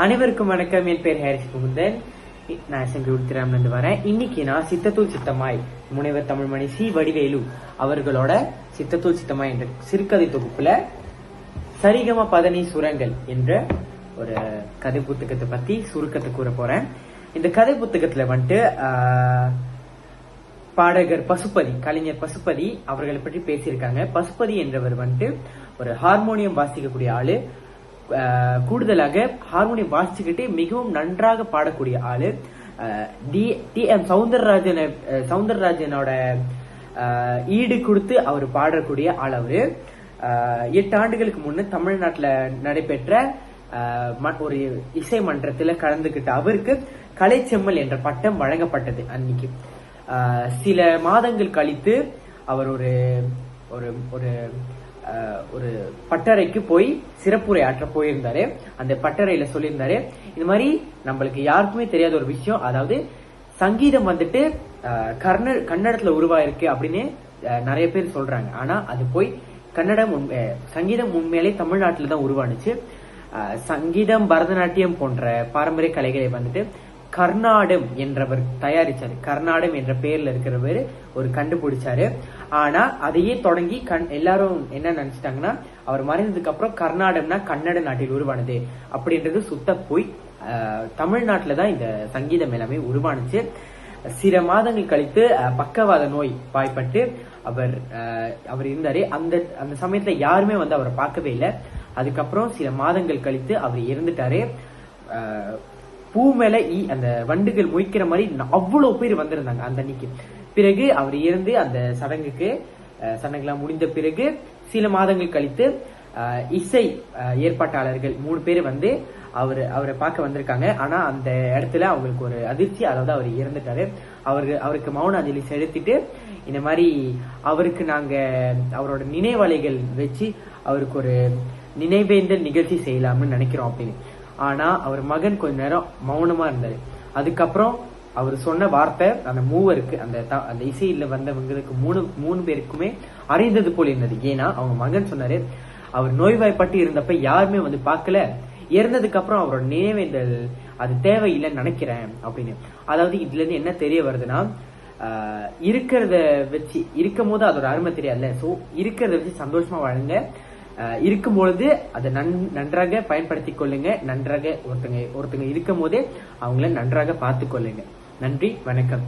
அனைவருக்கும் வணக்கம். என் பேர் ஹாரிஸ் முகுந்தன். நான் சென்று இருந்து வரேன். இன்னைக்கு நான் சித்தத்தூள் சித்தமாய் முனைவர் தமிழ்மணி சி. வடிவேலு அவர்களோட சித்தத்தூள் சித்தமாய் என்ற சிறுகதை தொகுப்புல சரிகம பதனி சுரங்கள் என்ற ஒரு கதை புத்தகத்தை பத்தி சுருக்கத்தை கூற போறேன். இந்த கதை புத்தகத்துல வந்துட்டு ஆஹ், பாடகர் பசுபதி கலைஞர் பசுபதி அவர்களை பற்றி பேசியிருக்காங்க. பசுபதி என்றவர் வந்துட்டு ஒரு ஹார்மோனியம் வாசிக்கக்கூடிய ஆளு. கூடுதலாக ஹார்மோனியம் வாசிச்சுக்கிட்டு மிகவும் நன்றாக பாடக்கூடிய ஆளு டி டி எம் சவுந்தரராஜன் சவுந்தரராஜனோட ஈடு கொடுத்து அவர் பாடக்கூடிய ஆள் அவரு. எட்டு ஆண்டுகளுக்கு முன்னே தமிழ்நாட்டில் நடைபெற்ற ம- ஒரு இசை மன்றத்தில் கலந்துகிட்ட அவருக்கு கலைச்செம்மல் என்ற பட்டம் வழங்கப்பட்டது அன்னைக்கு. சில மாதங்கள் கழித்து அவர் ஒரு ஒரு ஒரு ஒரு பட்டறைக்கு போய் சிறப்புரை ஆற்ற போயிருந்தாரு. அந்த பட்டறையில சொல்லியிருந்தாரு இது மாதிரி நம்மளுக்கு யாருக்குமே தெரியாத ஒரு விஷயம் அதாவது சங்கீதம் வந்துட்டு கர்ண கன்னடத்துல உருவாயிருக்கு அப்படின்னு நிறைய பேர் சொல்றாங்க. ஆனா அது போய் கன்னடம் உண்மை சங்கீதம் உண்மையிலே தமிழ்நாட்டில் தான் உருவானுச்சு. சங்கீதம் பரதநாட்டியம் போன்ற பாரம்பரிய கலைகளை வந்துட்டு கர்நாடம் என்றவர் தயாரிச்சாரு. கர்நாடம் என்ற பெயர்ல இருக்கிறவர் ஒரு கண்டுபிடிச்சாரு. ஆனா அதையே தொடங்கி கண் எல்லாரும் என்ன நினைச்சிட்டாங்கன்னா அவர் மறைந்ததுக்கு அப்புறம் கர்நாடம்னா கன்னட நாட்டில் உருவானது அப்படின்றது சுத்த போய் ஆஹ், தான் இந்த சங்கீதம் எல்லாமே உருவானுச்சு. சில மாதங்கள் கழித்து பக்கவாத நோய் வாய்ப்பட்டு அவர் அவர் இருந்தாரு. அந்த அந்த சமயத்துல யாருமே வந்து அவரை பார்க்கவே இல்லை. அதுக்கப்புறம் சில மாதங்கள் கழித்து அவர் இறந்துட்டாரு. பூ மேல ஈ அந்த வண்டுகள் மொய்க்கிற மாதிரி அவ்வளவு பேர் வந்திருந்தாங்க அந்த அன்னைக்கு. பிறகு அவர் இறந்து அந்த சடங்குக்கு சடங்குலாம் முடிந்த பிறகு சில மாதங்கள் கழித்து இசை ஏற்பாட்டாளர்கள் மூணு பேர் வந்து அவர் அவரை பார்க்க வந்திருக்காங்க. ஆனா அந்த இடத்துல அவங்களுக்கு ஒரு அதிர்ச்சி அதாவது அவர் இறந்துட்டாரு. அவருக்கு அவருக்கு மௌன அஞ்சலி செலுத்திட்டு இந்த மாதிரி அவருக்கு நாங்க அவரோட நினைவலைகள் வச்சு அவருக்கு ஒரு நினைவேந்தல் நிகழ்ச்சி செய்யலாம்னு நினைக்கிறோம் அப்படின்னு. ஆனா அவர் மகன் கொஞ்ச நேரம் மௌனமா இருந்தாரு. அதுக்கப்புறம் அவர் சொன்ன வார்த்தை அந்த மூவருக்கு அந்த அந்த இசையில வந்தவங்களுக்கு மூணு மூணு பேருக்குமே அறிந்தது போல இருந்தது. ஏன்னா அவங்க மகன் சொன்னாரு அவர் நோய்வாய்ப்பட்டு இருந்தப்ப யாருமே வந்து பார்க்கல. இறந்ததுக்கு அப்புறம் அவரோட நினைவேந்தல் அது தேவையில்லைன்னு நினைக்கிறேன் அப்படின்னு. அதாவது இதுல இருந்து என்ன தெரிய வருதுன்னா இருக்கிறத வச்சு இருக்கும் போது அதோட அருமை தெரியாதுல்ல. சோ இருக்கிறத வச்சு சந்தோஷமா வாழுங்க. இருக்கும் பொழுது அதை நன் நன்றாக பயன்படுத்திக் கொள்ளுங்க. நன்றாக ஒருத்தங்க ஒருத்தங்க இருக்கும் போதே அவங்கள நன்றாக பார்த்து கொள்ளுங்க. நன்றி வணக்கம்.